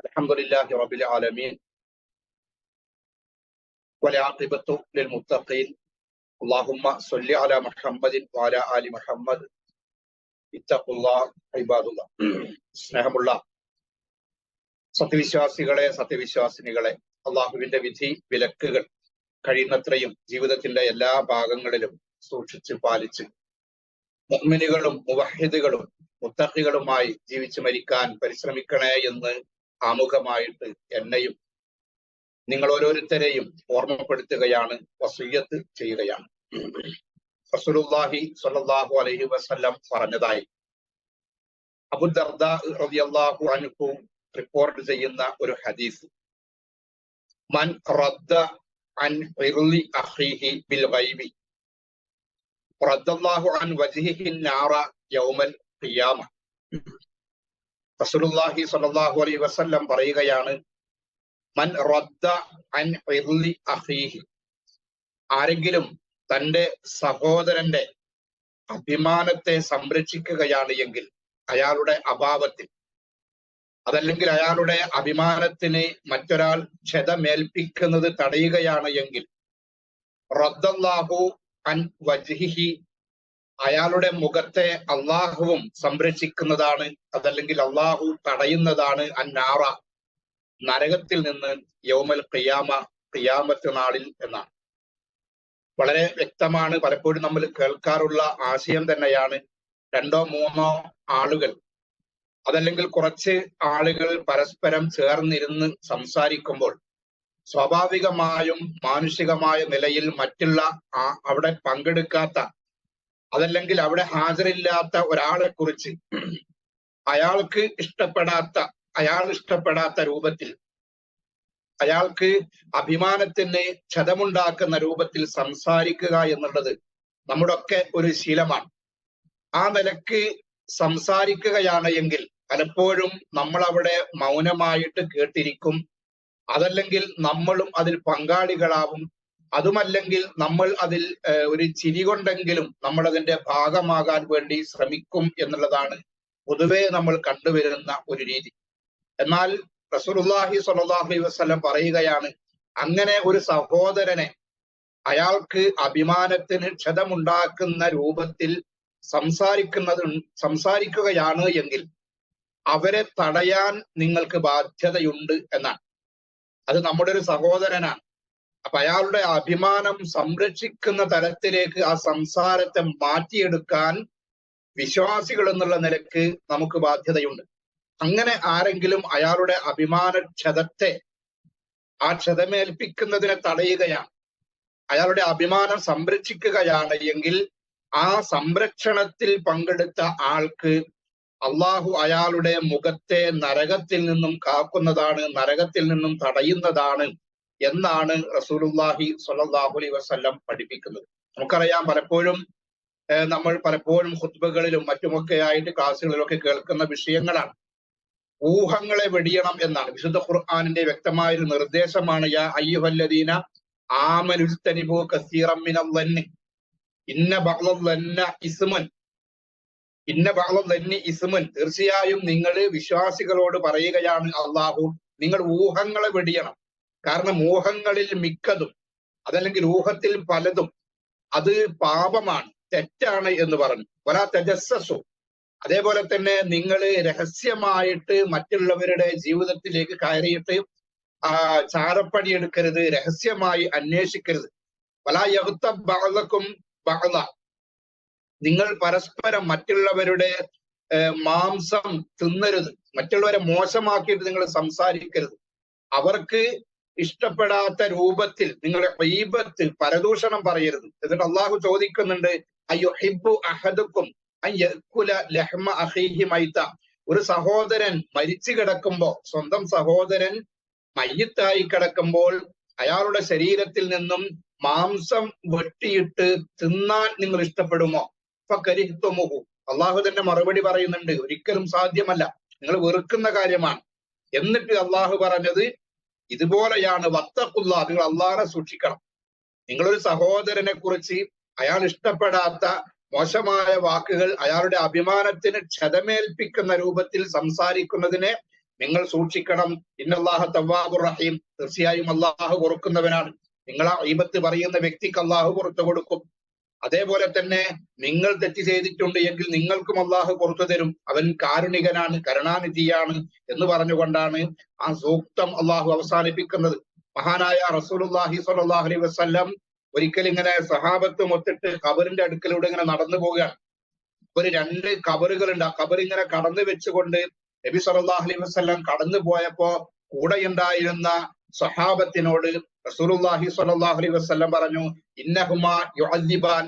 അലഹമുല്ലാഹി റബിൽ ആലമീൻ. വലാഖിബത്തു ലിൽ മുത്തഖീൻ അല്ലാഹുമ്മ സ്വല്ലി അല മുഹമ്മദിൻ വാല ആലി മുഹമ്മദ്. ഇത്തഖുല്ല ഇബാദുല്ല. സ്നേഹമുള്ള സത്യവിശ്വാസികളെ സത്യവിശ്വാസിനികളെ അള്ളാഹുവിന്റെ വിധി വിലക്കുകൾ കഴിയുന്നത്രയും ജീവിതത്തിന്റെ എല്ലാ ഭാഗങ്ങളിലും സൂക്ഷിച്ച് പാലിച്ച് മുഹ്മിനുകളും മുവഹിദുകളും മുത്തഹികളുമായി ജീവിച്ചു മരിക്കാൻ പരിശ്രമിക്കണേ എന്ന് ആമുഖമായിട്ട് എന്നെയും നിങ്ങൾ ഓരോരുത്തരെയും ഓർമ്മപ്പെടുത്തുകയാണ് വസൂയത്ത് ചെയ്യുകയാണ്. റസൂലുള്ളാഹി സ്വല്ലല്ലാഹു അലൈഹി വസല്ലം പറഞ്ഞതായി. അബുദർദ റളിയല്ലാഹു അൻഹു റിപ്പോർട്ട് ചെയ്യുന്ന ഒരു ഹദീസ്. മൻ റദ്ദ അൻ അഖീഹി ബിൽ ഗൈബി. റദ്ദല്ലാഹു അൻ വജ്ഹിഹി നാറ യൗമൽ ഖിയാമ. റസൂലുള്ളാഹി സ്വല്ലല്ലാഹു അലൈഹി വസല്ലം പറയുകയാണ് മൻ റദ്ദ അൻ ഇർലി അഖീഹി ആരെങ്കിലും തന്റെ സഹോദരന്റെ അഭിമാനത്തെ സംരക്ഷിക്കുകയാണ് എങ്കിൽ അയാളുടെ അഭാവത്തിൽ അതല്ലെങ്കിൽ അയാളുടെ അഭിമാനത്തിന് മറ്റൊരാൾ ക്ഷതമേൽപ്പിക്കുന്നത് തടയുകയാണ് എങ്കിൽ റദ്ദല്ലാഹു അൻ വജ്ഹിഹി അയാളുടെ മുഖത്തെ അള്ളാഹുവും സംരക്ഷിക്കുന്നതാണ് അതല്ലെങ്കിൽ അള്ളാഹു തടയുന്നതാണ് അന്നാറ. നരകത്തിൽ നിന്ന് യൗമൽ ഖിയാമ ഖിയാമത്ത് നാളിൽ എന്നാണ്. വളരെ വ്യക്തമാണ് പലപ്പോഴും നമ്മൾ കേൾക്കാറുള്ള ആശയം തന്നെയാണ് രണ്ടോ മൂന്നോ ആളുകൾ അതല്ലെങ്കിൽ കുറച്ച് ആളുകൾ പരസ്പരം ചേർന്നിരുന്ന് സംസാരിക്കുമ്പോൾ സ്വാഭാവികമായും മാനുഷികമായ നിലയിൽ മറ്റുള്ള അവിടെ പങ്കെടുക്കാത്ത അതല്ലെങ്കിൽ അവിടെ ഹാജരില്ലാത്ത ഒരാളെ കുറിച്ച് അയാൾക്ക് ഇഷ്ടപ്പെടാത്ത അയാൾ ഇഷ്ടപ്പെടാത്ത രൂപത്തിൽ അയാൾക്ക് അഭിമാനത്തിന് ക്ഷതമുണ്ടാക്കുന്ന രൂപത്തിൽ സംസാരിക്കുക എന്നുള്ളത് നമ്മുടെ ഒക്കെ ഒരു ശീലമാണ്. ആ നിലയ്ക്ക് സംസാരിക്കുകയാണ് എങ്കിൽ പലപ്പോഴും നമ്മൾ അവിടെ മൗനമായിട്ട് കേട്ടിരിക്കും. അതല്ലെങ്കിൽ നമ്മളും അതിൽ പങ്കാളികളാവും. അതുമല്ലെങ്കിൽ നമ്മൾ അതിൽ ഒരു ചിരി കൊണ്ടെങ്കിലും നമ്മൾ അതിന്റെ ഭാഗമാകാൻ വേണ്ടി ശ്രമിക്കും എന്നുള്ളതാണ് പൊതുവെ നമ്മൾ കണ്ടുവരുന്ന ഒരു രീതി. എന്നാൽ റസൂലുള്ളാഹി അലൈഹി വസല്ലം പറയുകയാണ് അങ്ങനെ ഒരു സഹോദരനെ അയാൾക്ക് അഭിമാനത്തിന് ക്ഷതമുണ്ടാക്കുന്ന രൂപത്തിൽ സംസാരിക്കുന്നത് സംസാരിക്കുകയാണ് എങ്കിൽ അവരെ തടയാൻ നിങ്ങൾക്ക് ബാധ്യതയുണ്ട് എന്നാണ്. അത് നമ്മുടെ ഒരു സഹോദരനാണ്. അപ്പൊ അയാളുടെ അഭിമാനം സംരക്ഷിക്കുന്ന തരത്തിലേക്ക് ആ സംസാരത്തെ മാറ്റിയെടുക്കാൻ വിശ്വാസികൾ എന്നുള്ള നിലയ്ക്ക് നമുക്ക് ബാധ്യതയുണ്ട്. അങ്ങനെ ആരെങ്കിലും അയാളുടെ അഭിമാന ക്ഷതത്തെ ആ ക്ഷതമേൽപ്പിക്കുന്നതിനെ തടയുകയാണ് അയാളുടെ അഭിമാനം സംരക്ഷിക്കുകയാണ് എങ്കിൽ ആ സംരക്ഷണത്തിൽ പങ്കെടുത്ത ആൾക്ക് അള്ളാഹു അയാളുടെ മുഖത്തെ നരകത്തിൽ നിന്നും കാക്കുന്നതാണ് നരകത്തിൽ നിന്നും തടയുന്നതാണ് എന്നാണ് റസൂലുല്ലാഹി സ്വല്ലല്ലാഹു അലൈഹി വസല്ലം പഠിപ്പിക്കുന്നത്. നമുക്കറിയാം പലപ്പോഴും നമ്മൾ പലപ്പോഴും ഹുത്ബകളിലും മറ്റുമൊക്കെ ആയിട്ട് ക്ലാസ്സുകളിലൊക്കെ കേൾക്കുന്ന വിഷയങ്ങളാണ്. ഊഹങ്ങളെ വെടിയണം എന്നാണ്. വിശുദ്ധ ഖുർആാനിന്റെ വ്യക്തമായ ഒരു നിർദ്ദേശമാണ് യാ അയ്യുഹല്ലദീന ആമനുസ്തനിബു കസീറം മിനല്ലന്നി ഇന്ന ബഹ്ലന്ന ഇസ്മൻ ഇന്ന ബഅ്ലന്നി ഇസ്മൻ. തീർച്ചയായും നിങ്ങൾ വിശ്വാസികളോട് പറയുകയാണ് അള്ളാഹു നിങ്ങൾ ഊഹങ്ങളെ വെടിയണം. കാരണം മോഹങ്ങളിൽ മിക്കതും അതല്ലെങ്കിൽ ഊഹത്തിൽ പലതും അത് പാപമാണ് തെറ്റാണ് എന്ന് പറഞ്ഞു. വലാ തെജസ്സസു. അതേപോലെ തന്നെ നിങ്ങൾ രഹസ്യമായിട്ട് മറ്റുള്ളവരുടെ ജീവിതത്തിലേക്ക് കയറിയിട്ട് ആ ചാരപ്പണി എടുക്കരുത് രഹസ്യമായി അന്വേഷിക്കരുത്. വലായകുത്ത ബഹളക്കും ബഹള നിങ്ങൾ പരസ്പരം മറ്റുള്ളവരുടെ മാംസം തിന്നരുത്. മറ്റുള്ളവരെ മോശമാക്കിയിട്ട് നിങ്ങൾ സംസാരിക്കരുത്. അവർക്ക് ഇഷ്ടപ്പെടാത്ത രൂപത്തിൽ നിങ്ങളുടെ ഹൈബത്ത് പരദൂഷണം പറയരുത്. എന്നിട്ട് അള്ളാഹു ചോദിക്കുന്നുണ്ട് അയ്യോ ഹിബു അഹദുക്കും ലഹ്മ അഹീഹി മൈത്ത? ഒരു സഹോദരൻ മരിച്ചു കിടക്കുമ്പോ സ്വന്തം സഹോദരൻ മയ്യത്തായി കിടക്കുമ്പോൾ അയാളുടെ ശരീരത്തിൽ നിന്നും മാംസം വെട്ടിയിട്ട് തിന്നാൻ നിങ്ങൾ ഇഷ്ടപ്പെടുമോ? ഇപ്പൊ കരിഹിത്വമുഹു അള്ളാഹു തന്നെ മറുപടി പറയുന്നുണ്ട് ഒരിക്കലും സാധ്യമല്ല. നിങ്ങൾ വെറുക്കുന്ന കാര്യമാണ്. എന്നിട്ട് അള്ളാഹു പറഞ്ഞത് ഇതുപോലെയാണ് വത്തക്കുള്ള നിങ്ങൾ അള്ളാഹനെ സൂക്ഷിക്കണം. നിങ്ങളൊരു സഹോദരനെ കുറിച്ച് അയാൾ ഇഷ്ടപ്പെടാത്ത മോശമായ വാക്കുകൾ അയാളുടെ അഭിമാനത്തിന് ക്ഷതമേൽപ്പിക്കുന്ന രൂപത്തിൽ സംസാരിക്കുന്നതിനെ നിങ്ങൾ സൂക്ഷിക്കണം. ഇന്നല്ലാഹ തവാബുർ റഹീം. തീർച്ചയായും അള്ളാഹു പൊറുക്കുന്നവനാണ്. നിങ്ങൾ ആ ഈബത്ത് പറയുന്ന വ്യക്തിക്ക് അള്ളാഹു പുറത്തു കൊടുക്കും. അതേപോലെ തന്നെ നിങ്ങൾ തെറ്റ് ചെയ്തിട്ടുണ്ട് എങ്കിൽ നിങ്ങൾക്കും അള്ളാഹു പുറത്തു തരും. അവൻ കാരുണികനാണ് കരുണാനിധിയാണ് എന്ന് പറഞ്ഞുകൊണ്ടാണ് ആ സൂക്തം അള്ളാഹു അവസാനിപ്പിക്കുന്നത്. മഹാനായ റസൂലുല്ലാഹി സ്വല്ലല്ലാഹു അലൈഹി വസല്ലം ഒരിക്കൽ ഇങ്ങനെ സഹാബത്ത് മൊത്തിട്ട് കബറിന്റെ അടുക്കലൂടെ ഇങ്ങനെ നടന്നു പോവുകയാണ്. ഒരു രണ്ട് കബറുകളുണ്ട്. ആ കബർ ഇങ്ങനെ കടന്നു വെച്ചുകൊണ്ട് നബി സല്ലല്ലാഹു അലൈഹി വസല്ലം കടന്നു പോയപ്പോ കൂടെയുണ്ടായിരുന്ന സഹാബത്തിനോട് റസൂലുള്ളാഹി സ്വല്ലല്ലാഹു അലൈഹി വസല്ലം പറഞ്ഞു ഇന്നഹുമാ യുഅദ്ദിബാൻ.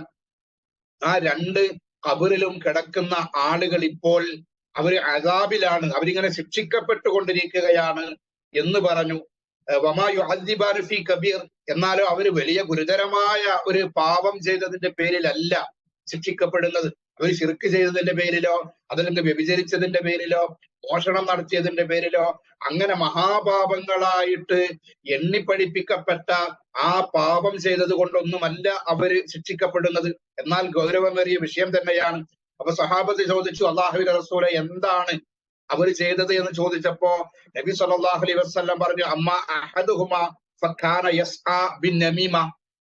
ആ രണ്ട് കബറിലും കിടക്കുന്ന ആളുകൾ ഇപ്പോൾ അവർ അതാബിലാണ് അവരിങ്ങനെ ശിക്ഷിക്കപ്പെട്ടുകൊണ്ടിരിക്കുകയാണ് എന്ന് പറഞ്ഞു. വമാ യുഅദ്ദിബാൻ ഫി കബീർ. എന്നാലോ അവർ വലിയ ഗുരുതരമായ ഒരു പാപം ചെയ്തതിന്റെ പേരിലല്ല ശിക്ഷിക്കപ്പെടുന്നത്. അവർ ശിർക്ക് ചെയ്തതിന്റെ പേരിലോ അതല്ലെങ്കിൽ വ്യഭിചരിച്ചതിന്റെ പേരിലോ മോഷണം നടത്തിയതിന്റെ പേരിലോ അങ്ങനെ മഹാപാപങ്ങളായിട്ട് എണ്ണിപ്പഴിപ്പിക്കപ്പെട്ട ആ പാപം ചെയ്തത് കൊണ്ടൊന്നുമല്ല അവർ ശിക്ഷിക്കപ്പെടുന്നത്. എന്നാൽ ഗൗരവമേറിയ വിഷയം തന്നെയാണ്. അപ്പൊ സഹാബത്ത് ചോദിച്ചു അള്ളാഹുബി റസൂലെ എന്താണ് അവർ ചെയ്തത്? എന്ന് ചോദിച്ചപ്പോ നബി സല്ലല്ലാഹു അലൈഹി വസല്ലം പറഞ്ഞു അമ്മ അഹദുഹുമ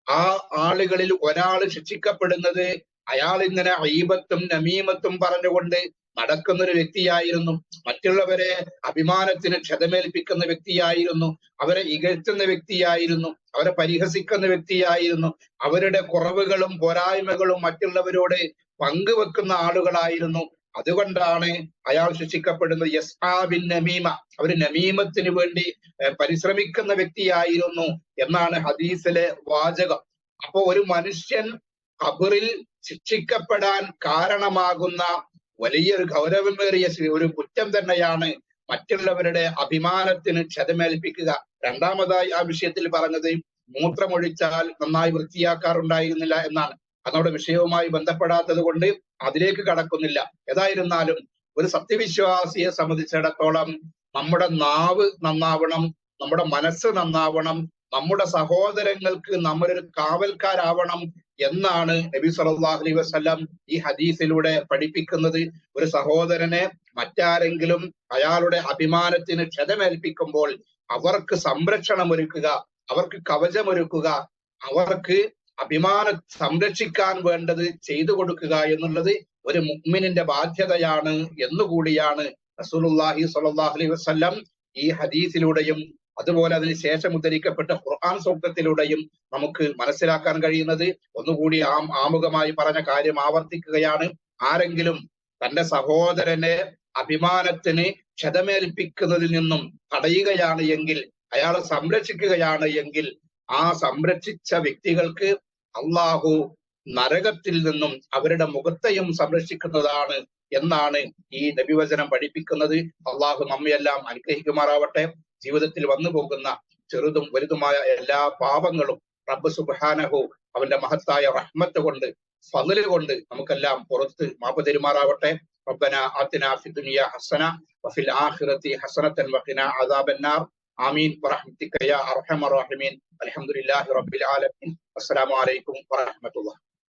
ആ ആളുകളിൽ ഒരാൾ ശിക്ഷിക്കപ്പെടുന്നത് അയാൾ ഇങ്ങനെ അയ്യബത്തും നമീമത്തും പറഞ്ഞുകൊണ്ട് നടക്കുന്ന ഒരു വ്യക്തിയായിരുന്നു. മറ്റുള്ളവരെ അഭിമാനത്തിന് ക്ഷതമേൽപ്പിക്കുന്ന വ്യക്തിയായിരുന്നു. അവരെ ഇകഴ്ത്തുന്ന വ്യക്തിയായിരുന്നു. അവരെ പരിഹസിക്കുന്ന വ്യക്തിയായിരുന്നു. അവരുടെ കുറവുകളും പോരായ്മകളും മറ്റുള്ളവരോട് പങ്കുവെക്കുന്ന ആളുകളായിരുന്നു. അതുകൊണ്ടാണ് അയാൾ ശിക്ഷിക്കപ്പെടുന്നത്. യസ്ആ ബിൻ നമീമ. അവർ നമീമത്തിന് വേണ്ടി പരിശ്രമിക്കുന്ന വ്യക്തിയായിരുന്നു എന്നാണ് ഹദീസിലെ വാചകം. അപ്പോ ഒരു മനുഷ്യൻ ഖബറിൽ ശിക്ഷിക്കപ്പെടാൻ കാരണമാകുന്ന വലിയൊരു ഗൗരവമേറിയ ഒരു കുറ്റം തന്നെയാണ് മറ്റുള്ളവരുടെ അഭിമാനത്തിന് ക്ഷതമേൽപ്പിക്കുക. രണ്ടാമതായി ആ വിഷയത്തിൽ പറഞ്ഞത് മൂത്രമൊഴിച്ചാൽ നന്നായി വൃത്തിയാക്കാറുണ്ടായിരുന്നില്ല എന്നാണ്. അതോടെ വിഷയവുമായി ബന്ധപ്പെടാത്തത് കൊണ്ട് അതിലേക്ക് കടക്കുന്നില്ല. ഏതായിരുന്നാലും ഒരു സത്യവിശ്വാസിയെ സംബന്ധിച്ചിടത്തോളം നമ്മുടെ നാവ് നന്നാവണം നമ്മുടെ മനസ്സ് നന്നാവണം നമ്മുടെ സഹോദരങ്ങൾക്ക് നമ്മളൊരു കാവൽക്കാരാവണം എന്നാണ് നബി സല്ലല്ലാഹു അലൈഹി വസല്ലം ഈ ഹദീസിലൂടെ പഠിപ്പിക്കുന്നത്. ഒരു സഹോദരനെ മറ്റാരെങ്കിലും അയാളുടെ അഭിമാനത്തിന് ക്ഷതമേൽപ്പിക്കുമ്പോൾ അവർക്ക് സംരക്ഷണം ഒരുക്കുക അവർക്ക് കവചമൊരുക്കുക അവർക്ക് അഭിമാനം സംരക്ഷിക്കാൻ വേണ്ടത് ചെയ്തു കൊടുക്കുക എന്നുള്ളത് ഒരു മുഅ്മിനിന്റെ ബാധ്യതയാണ് എന്നുകൂടിയാണ് റസൂലുള്ളാഹി സ്വല്ലല്ലാഹു അലൈഹി വസല്ലം ഈ ഹദീസിലൂടെയും അതുപോലെ അതിന് ശേഷം ഉദ്ധരിക്കപ്പെട്ട ഖുർആൻ സൂക്തത്തിലൂടെയും നമുക്ക് മനസ്സിലാക്കാൻ കഴിയുന്നത് ഒന്നുകൂടി ആ ആമുഖമായി പറഞ്ഞ കാര്യം ആവർത്തിക്കുകയാണ്. ആരെങ്കിലും തന്റെ സഹോദരനെ അഭിമാനത്തിന് ക്ഷതമേൽപ്പിക്കുന്നതിൽ നിന്നും തടയുകയാണ് എങ്കിൽ അയാളെ സംരക്ഷിക്കുകയാണ് എങ്കിൽ ആ സംരക്ഷിച്ച വ്യക്തികൾക്ക് അള്ളാഹു നരകത്തിൽ നിന്നും അവരുടെ മുഖത്തെയും സംരക്ഷിക്കുന്നതാണ് എന്നാണ് ഈ നബിവചനം പഠിപ്പിക്കുന്നത്. അള്ളാഹു നമ്മയെല്ലാം അനുഗ്രഹിക്കുമാറാവട്ടെ. ജീവിതത്തിൽ വന്നു പോകുന്ന ചെറുതും വലുതുമായ എല്ലാ പാപങ്ങളും റബ്ബ് സുബാനഹു അവന്റെ മഹത്തായ റഹ്മത്ത് കൊണ്ട് ഫതിൽ കൊണ്ട് നമുക്കെല്ലാം പുറത്ത് മാപ്പ് തെരുമാറാവട്ടെ. റബ്ബന ആത്തിന ഫിദുനിയ ഹസന വഫിൽ ആഖിറത്തി ഹസനത്തൻ വഖിന അദാബന്നാർ. ആമീൻ. വറഹ്മത്തിക്കയ അർഹമ റഹ്മീൻ. അൽഹംദുലില്ലാഹി റബ്ബിൽ ആലമീൻ. അസ്സലാമു അലൈക്കും വറഹ്മത്തുള്ളാഹി